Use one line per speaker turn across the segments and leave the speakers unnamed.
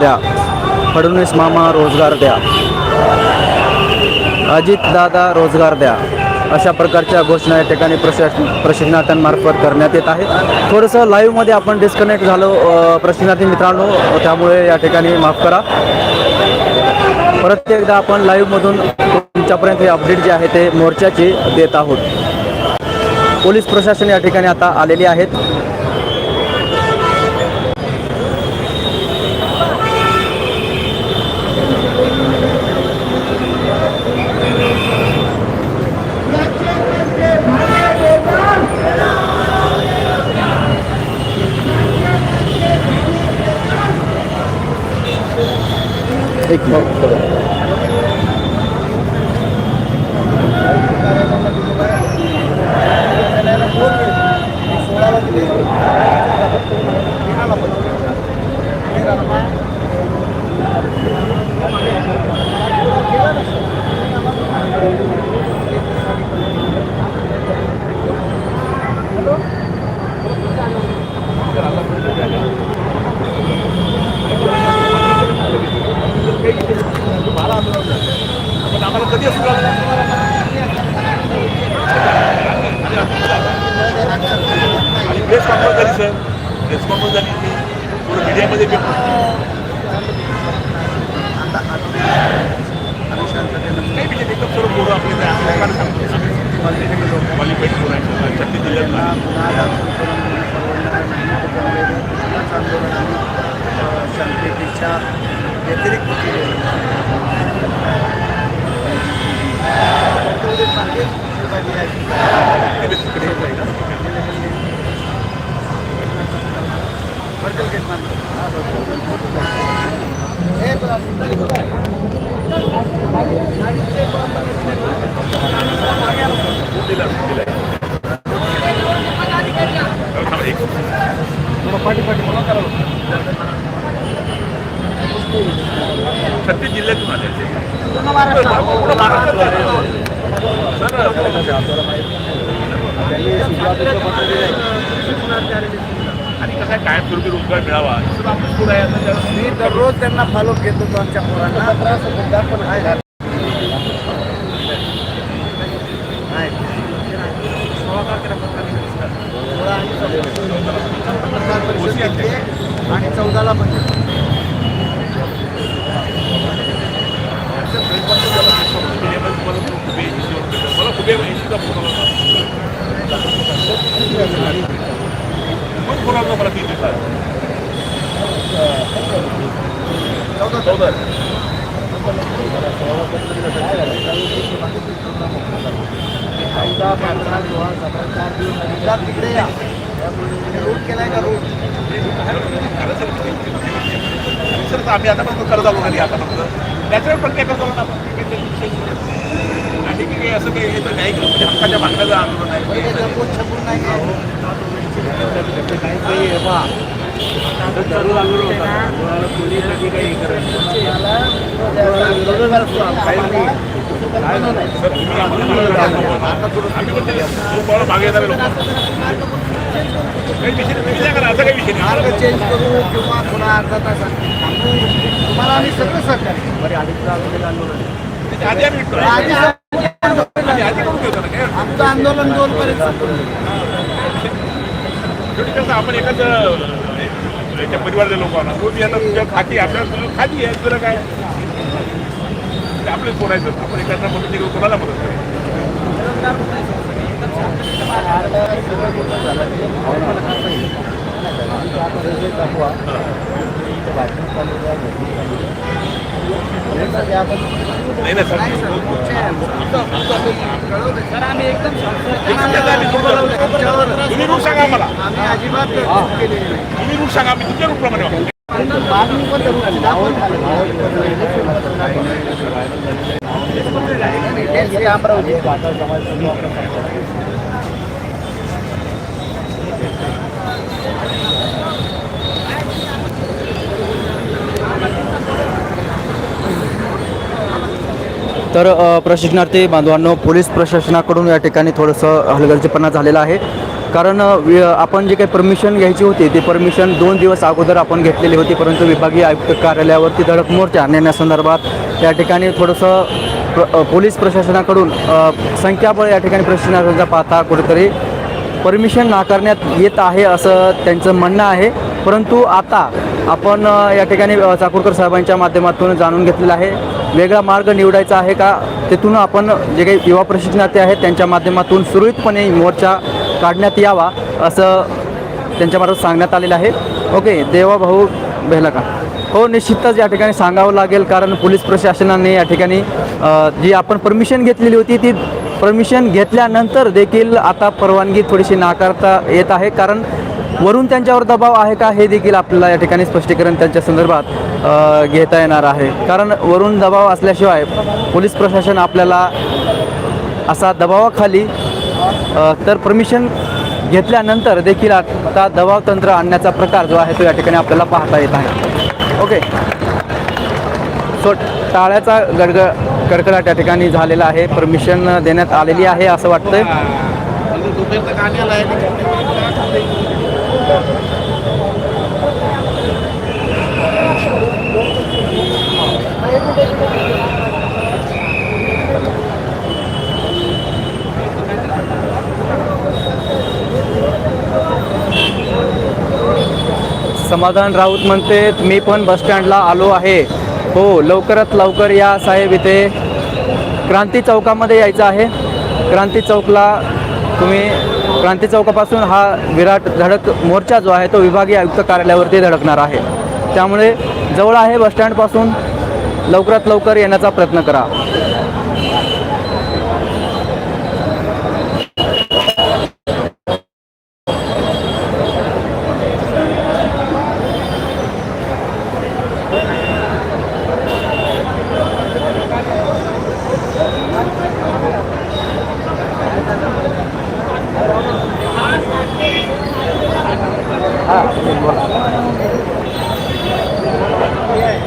द्या. फडणवीस मामा रोजगार द्या. अजित दादा रोजगार द्या. अशा प्रकारच्या घोषणा या ठिकाणी प्रशासन प्रशिक्षणार्थ्यांमार्फत करण्यात येत आहे थोडंसं लाईव्हमध्ये आपण डिस्कनेक्ट झालो प्रशिक्षणार्थी मित्रांनो त्यामुळे या ठिकाणी माफ करा. परत एकदा आपण लाईव्हमधून तुमच्यापर्यंत हे अपडेट जे आहे ते मोर्चाचे देत आहोत. पोलीस प्रशासन या ठिकाणी आता आलेले आहेत.
प्रेस कॉन्फरन्स झाली सर प्रेस कॉन्फरन्स झाली. थोडं मीडियामध्ये काही विषय नाही, एकदम सर्व पोरं आपले ते आपल्याला सांगतो. क्वालिफाईड पोरं आहेत छत्तीस जिल्ह्यात
शांततेच्या व्यतिरिक्त.
छत्तीस जिल्ह्यातून आले ते. पूर्ण महाराष्ट्र आणि कसं आहे कायमस्वरूपी रोजगार मिळावा?
मी दररोज त्यांना फॉलो घेत होतो आमच्या पोरांना. त्रास मुद्दा पण आहे आणि चौदा. मतदार मला घेतली
मला कुठे ऐंशीचा फोन आला मग फोन आला मला तीन दिवसात
चौदा
चौदा
पंधरा सोळा सतरा चार दिवस तिकडे या रूट केलाय का रूट
आम्ही आता फक्त कर्ज आलो नाही आता फक्त नॅचरल पण काय करतो ना आपण आणि की काही असं काही तर नाही हक्काच्या मागण्याचं आंदोलन काही विषय नाही करा असं काही विषय नाही
चेंज करू किंवा पुन्हा अर्धा तास तुम्हाला आम्ही सगळं सहकार्य बरे अडीच आंदोलन आमचं आंदोलन दोन पर्यंत
आपण एकाच याच्या परिवाराचे लोक आहोत. तो आता तुझ्या खाती आपल्याला तुझं खाती आहे तुला काय? ते आपलेच बोलायचं. आपण एखादा मदत करू कोणाला मदत करू नाही ना सर.
आम्ही एकदम
तुम्ही रूट सांगा आम्हाला.
आम्ही अजिबात.
तुम्ही रूट सांगा आम्ही तुमच्या रूटप्रमाणे.
मागणी पण हे अमरावती
तर प्रशिक्षणार्थी बांधवांनो पोलीस प्रशासनाकडून या ठिकाणी थोडंसं हलगर्जीपणा झालेला आहे. कारण आपण जे काही परमिशन घ्यायची होती ती परमिशन दोन दिवस अगोदर आपण घेतलेली होती परंतु विभागीय आयुक्त कार्यालयावरती धडक मोर्चा नेण्यासंदर्भात त्या ठिकाणी थोडंसं प्र पोलीस प्रशासनाकडून संख्याबळ या ठिकाणी प्रशिक्षणार्थ्यांचा पाहता कुठेतरी परमिशन नाकारण्यात येत आहे असं त्यांचं म्हणणं आहे. परंतु आता आपण या ठिकाणी चाकूरकर साहेबांच्या माध्यमातून जाणून घेतलेलं आहे. वेगळा मार्ग निवडायचा आहे का? तिथून आपण जे काही युवा प्रशिक्षणार्थी आहेत त्यांच्या माध्यमातून सुरळीतपणे मोर्चा काढण्यात यावा असं त्यांच्यामार्फत सांगण्यात आलेलं आहे. ओके देवा भाऊ बेहला हो निश्चितच या ठिकाणी सांगावं लागेल कारण पोलीस प्रशासनाने या ठिकाणी जी आपण परमिशन घेतलेली होती ती परमिशन घेतल्यानंतर देखील आता परवानगी थोडीशी नाकारता येत आहे. कारण वरून त्यांच्यावर दबाव आहे का हे देखील आपल्याला या ठिकाणी स्पष्टीकरण त्यांच्या संदर्भात घेता येणार आहे. कारण वरून दबाव असल्याशिवाय पोलीस प्रशासन आपल्याला असा दबावाखाली तर परमिशन घेतल्यानंतर देखील आता दबाव तंत्र आणण्याचा प्रकार जो आहे तो या ठिकाणी आपल्याला पाहता येत आहे. ओके. सो टाळ्याचा गडग कडकडाट या ठिकाणी झालेला आहे. परमिशन देण्यात आलेली आहे असं वाटतंय. समाधान राऊत म्हणते मी पण बसस्टँडला आलो आहे. हो लवकरात लवकर या साहेब इथे क्रांती चौकामध्ये यायचं आहे. क्रांती चौकला तुम्ही क्रांती चौकापासून हा विराट धडक मोर्चा जो आहे तो विभागीय आयुक्त कार्यालयावरती धडकणार आहे. त्यामुळे जवळ आहे बसस्टँडपासून लवकरात लवकर येण्याचा प्रयत्न करा.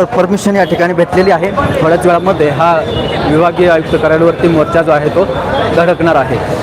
तर परमिशन या ठिकाणी भेटलेली आहे. थोड्याच वेळामध्ये हा विभागीय आयुक्त कार्यालयावरती मोर्चा जो आहे तो धडकणार आहे.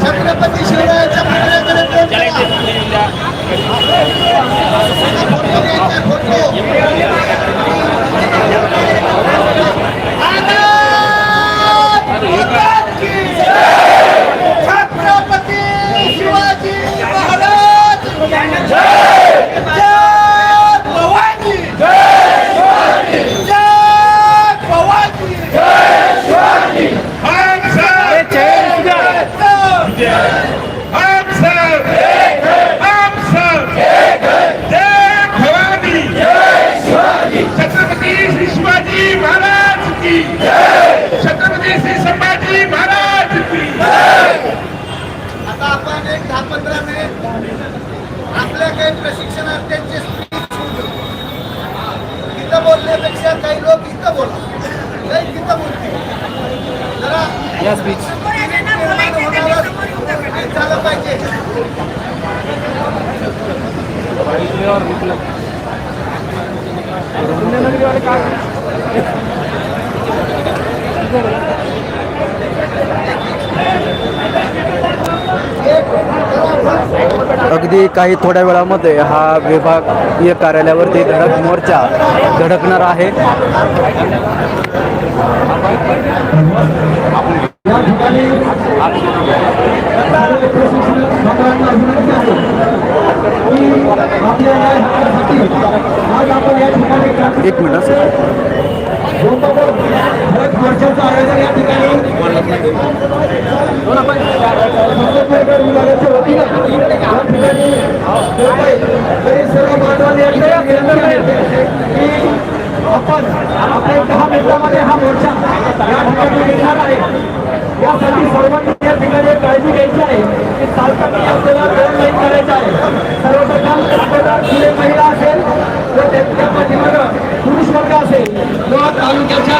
छत्रपती शिवरायाच्या ज्या
अगदी काही थोड्या वेळामध्ये हा विभागीय कार्यालयावरती धडक मोर्चा धडकणार आहे. एक मिनिट सर.
आपण आपल्या दहा मिनिटामध्ये हा मोर्चा या ठिकाणी निघणार आहे. यासाठी सर्वांनी या ठिकाणी एक काळजी घ्यायची आहे की चालताना आपल्याला दोन लाईन करायचं आहे सर्वप्रथम अगोदर जुने महिला असेल व त्यांच्या पाठीमागं पुरुष वर्ग असेल किंवा तालुक्याच्या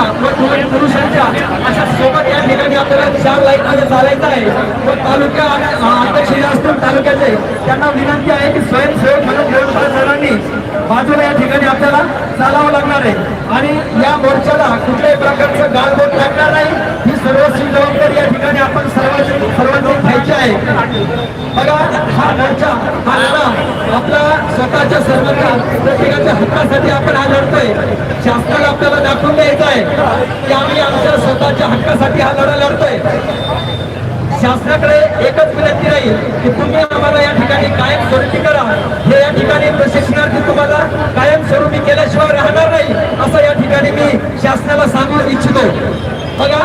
दोन व दोन पुरुषांच्या अशा सोबत या ठिकाणी आपल्याला चार चालायचं आहे. व तालुका अध्यक्ष असतील तालुक्याचे त्यांना विनंती आहे की स्वयंसेवक म्हणून सरांनी बाजूला या ठिकाणी आपल्याला चालावं लागणार आहे. आणि या मोर्चाला कुठल्याही प्रकारचं गाळबोट लागणार नाही. सर्वस्वी जबाबदारी या ठिकाणी आपण सर्वांनी सर्वांनी घ्यायची आहे. बघा हा मोर्चा हा लढा आपला स्वतःच्या सर्वांना प्रत्येकाच्या हक्कासाठी आपण हा लढतोय. शासनाला आपल्याला दाखवून द्यायचं आहे. की आम्ही आमच्या स्वतःच्या हक्कासाठी हा लढा लढतोय. शासनाकडे एकच विनंती राहील की तुम्ही आम्हाला या ठिकाणी कायम स्वरूपी करा. हे या ठिकाणी प्रशिक्षणार्थी तुम्हाला कायम स्वरूपी केल्याशिवाय राहणार नाही असं या ठिकाणी मी शासनाला सांगू इच्छितो. बघा.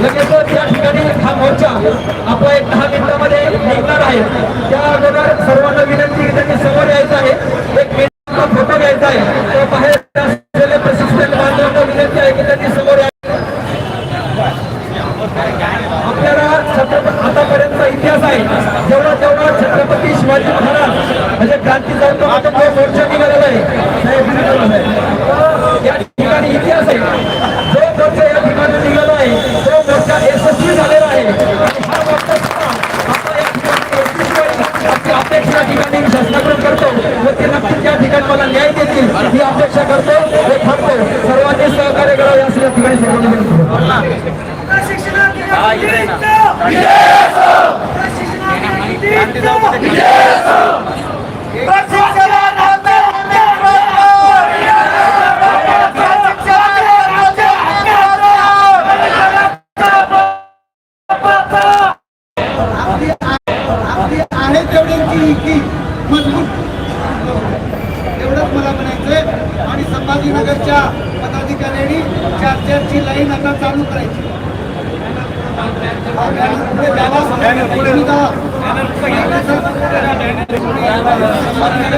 लगेच या ठिकाणी हा मोर्चा आपला एक दहा मिनिटामध्ये निघणार आहे त्या अगोदर सर्वांना विनंती की त्यांनी समोर यायचं आहे एक मिनिटचा फोटो घ्यायचा आहे तो बाहेर असलेले प्रशिक्षण बांधवांना विनंती आहे की त्यांनी समोर यायचं आपल्याला छत्रपती आतापर्यंतचा इतिहास आहे जेवढा तेवढा छत्रपती शिवाजी महाराज म्हणजे क्रांती चौकामध्ये जो मोर्चा निघालेला आहे साहेब, निघालेला आहे. तर या ठिकाणी इतिहास आहे जो मोर्चा या ठिकाणी निघाला आहे तो मोर्चा यशस्वी झालेला आहे आणि हा मोर्चा सुद्धा आपला या ठिकाणी यशस्वी अशी अपेक्षा या ठिकाणी शासनाकडून करतो व ते नक्कीच या ठिकाणी मला न्याय देतील ही अपेक्षा करतो व थांबतो सर्वांनी सहकार्य करावे असं या ठिकाणी सर्वांनी